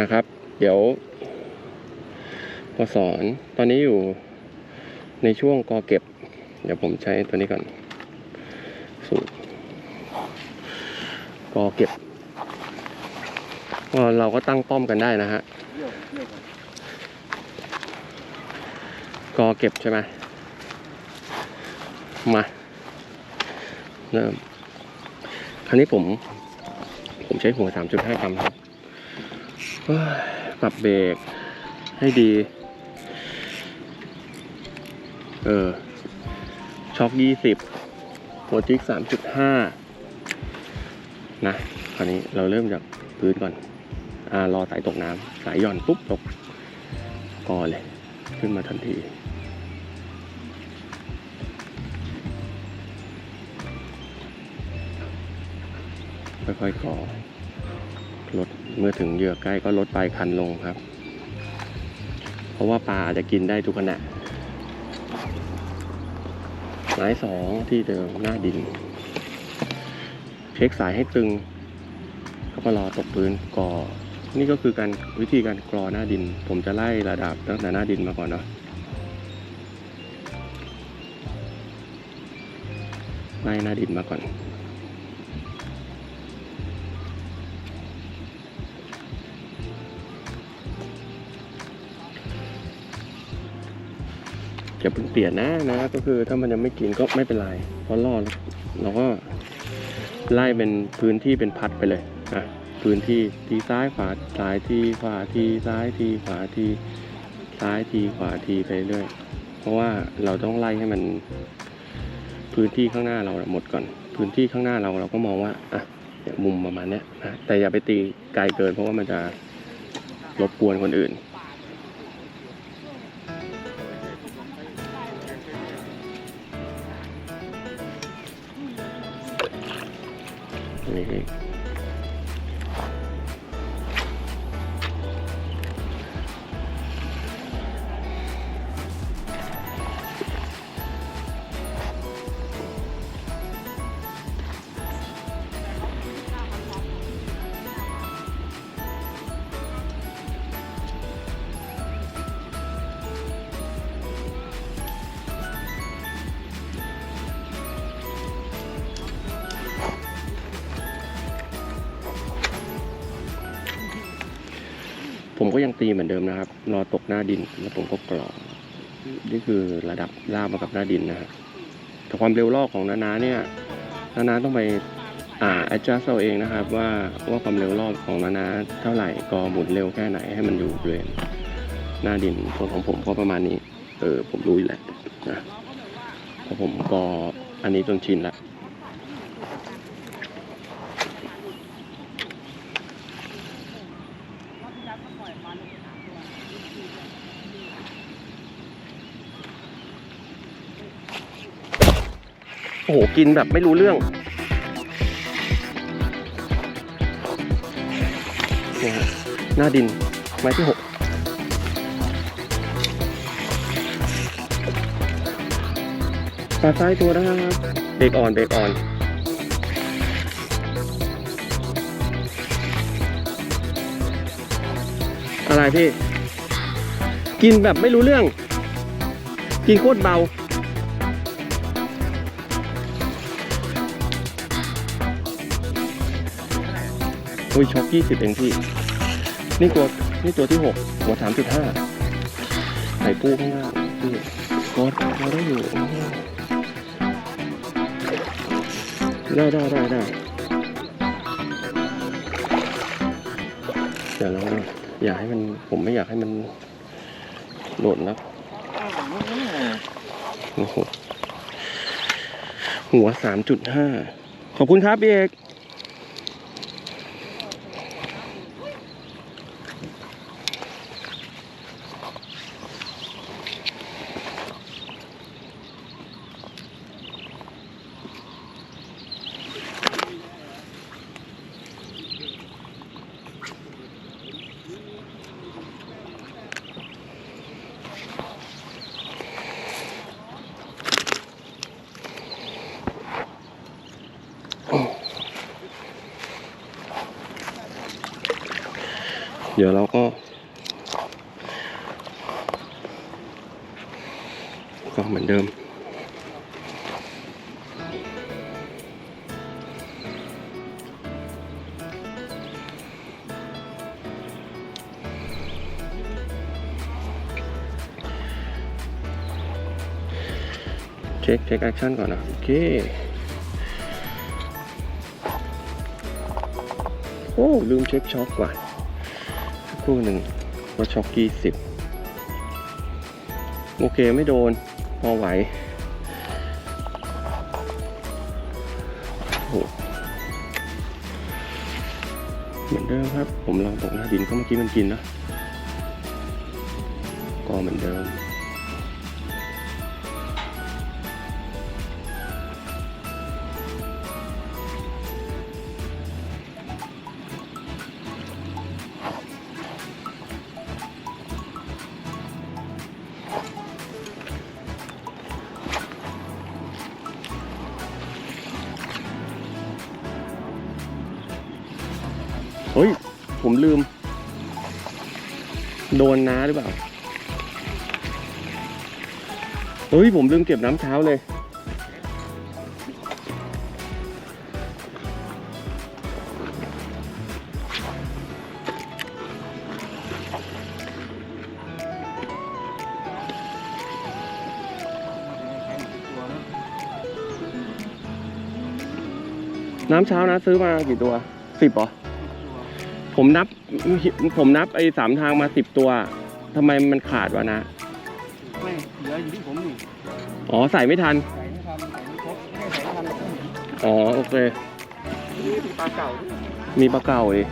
นะครับ เดี๋ยวพอสอนตอนนี้อยู่ในช่วงกอเก็บ เดี๋ยวผมใช้ตัวนี้ก่อน สูตรกอเก็บก็เราก็ตั้งป้อมกันได้นะฮะกอเก็บใช่ไหมมาเริ่มคราวนี้ผม ผมใช้หัว 3.5กรัมครับ ปรับเบรกให้ดี เออ ช็อค20หัวจิก3.5นะ คราวนี้เราเริ่มจากพื้นก่อน อ่ารอสายตกน้ำสายหย่อนปุ๊บตกกอเลย ขึ้นมาทันทีค่อยๆก่อ เมื่อถึงเหยื่อใกล้ก็ลดปลายคันลงครับ เพราะว่าปลาอาจจะกินได้ทุกขณะหมายสองที่เดิมหน้าดิน เช็คสายให้ตึงก็มารอตกพื้นก่อ นี่ก็คือการวิธีการกรอหน้าดิน ผมจะไล่ระดับตั้งแต่หน้าดินมาก่อนเนาะไล่หน้าดินมาก่อน อย่าเพิ่งเปลี่ยนนะนะ ก็คือถ้ามันยังไม่กินก็ไม่เป็นไรเพราะรอดเราก็ไล่เป็นพื้นที่เป็นพัดไปเลยอะพื้นที่ทีซ้ายขวาซ้ายทีขวาทีซ้ายทีขวาทีซ้ายทีขวาทีไปเรื่อยเพราะว่าเราต้องไล่ให้มันพื้นที่ข้างหน้าเราหมดก่อน พื้นที่ข้างหน้าเราเราก็มองว่าอะมุมประมาณนี้นะแต่อย่าไปตีไกลเกินเพราะว่ามันจะรบกวนคนอื่น ผมก็ยังตีเหมือนเดิมนะครับ รอตกหน้าดินแล้วผมก็กรอกนี่คือระดับล่ามากับหน้าดินนะฮะแต่ความเร็วลอกของนานาเนี่ยนานาต้องไปอ่า adjust เอาเองนะครับ ว่าว่าความเร็วรอบของนานาเท่าไหร่ก็หมุนเร็วแค่ไหนให้มันอยู่บริเวณหน้าดินส่วนของผมก็ประมาณนี้ เออผมรู้อยู่แหละนะเพราะผมก็อันนี้จนชินละ โอ้โห กินแบบไม่รู้เรื่องนี่ฮะหน้าดิน ไม้ที่หกปลาซ้ายตัวนะครับเบรกอ่อน เบรกอ่อนอะไรพี่ กินแบบไม่รู้เรื่อง กินโคตรเบา อุ้ยช็อกยี่สิบเองพี่ นี่ตัวนี่ตัวที่หกหัวสามจุดห้าใส่ปูข้างล่างพี่กดเราได้อยู่ ได้ได้ได้ได้เดี๋ยวเราอยากให้มันผมไม่อยากให้มันโดดนะโอ้โหหัวสามจุดห้าขอบคุณครับพี่เอก เดี๋ยวเราก็ก็เหมือนเดิม เช็คเช็คแอคชั่นก่อนนะ โอเค โอ้ ลืมเช็คช็อคว่ะสัก ครู่หนึ่งว่าช็อกกี้สิบโอเคไม่โดน พอไหวโอ้โหเหมือนเดิมครับ ผมลองตกหน้าดินก็เมื่อกี้มันกินนะ ก็เหมือนเดิม ฮ้ย ผมลืม โดนน้าหรือเปล่า เฮ้ย ผมลืมเก็บน้ำเช้าเลย น้ำเช้านะซื้อมากี่ตัวสิบเหรอ ผมนับผมนับไอ้สามทางมาสิบตัวทำไมมันขาดวะนะไม่เหลืออยู่ที่ผมนี่อ๋อใส่ไม่ทันใส่ไม่ทันใส่ไม่ครบไม่ได้ใส่ไม่ทันแล้วก็เห็นอ๋อโอเคนี่เป็นปลาเก่าที่มีปลาเก่าเลย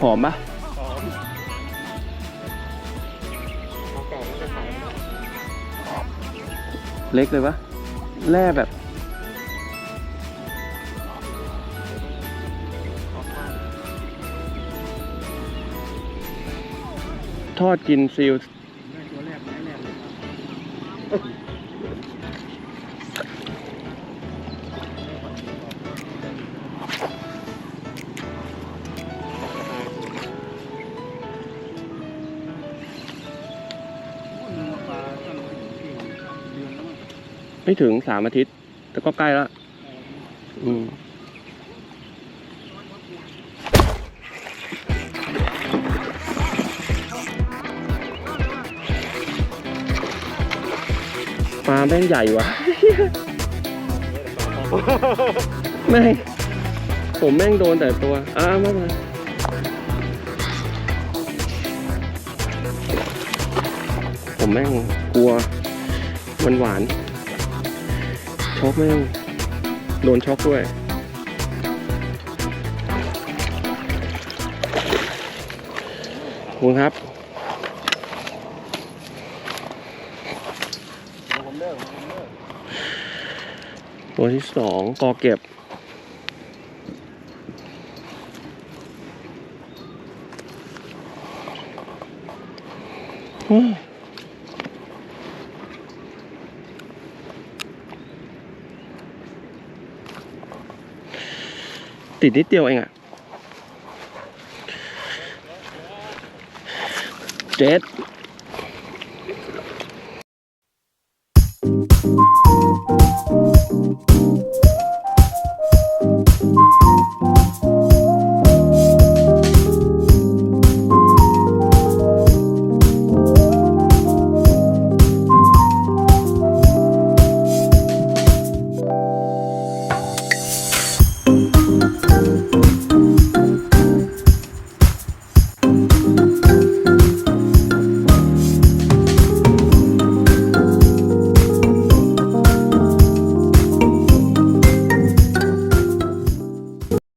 ผอมปะหอมปลาเก่ามันจะขายเล็กเลยปะแร่แบบ ทอนแล้วมั้งไม่ถึงสามอาทิตย์ แต่ก็ใกล้แล้วอืม ลาแม่งใหญ่วะไม่ผมแม่งโดนแต่ตัว อ้าไม่เป็นไรผมแม่งกลัวมันหวานช็อกแม่งโดนช็อกด้วยคุณครับ เดี๋ยวผมเลิกผมเลิก ตัวที่สองกอเก็บ ติดนิดเดียวเองอะเจ็ด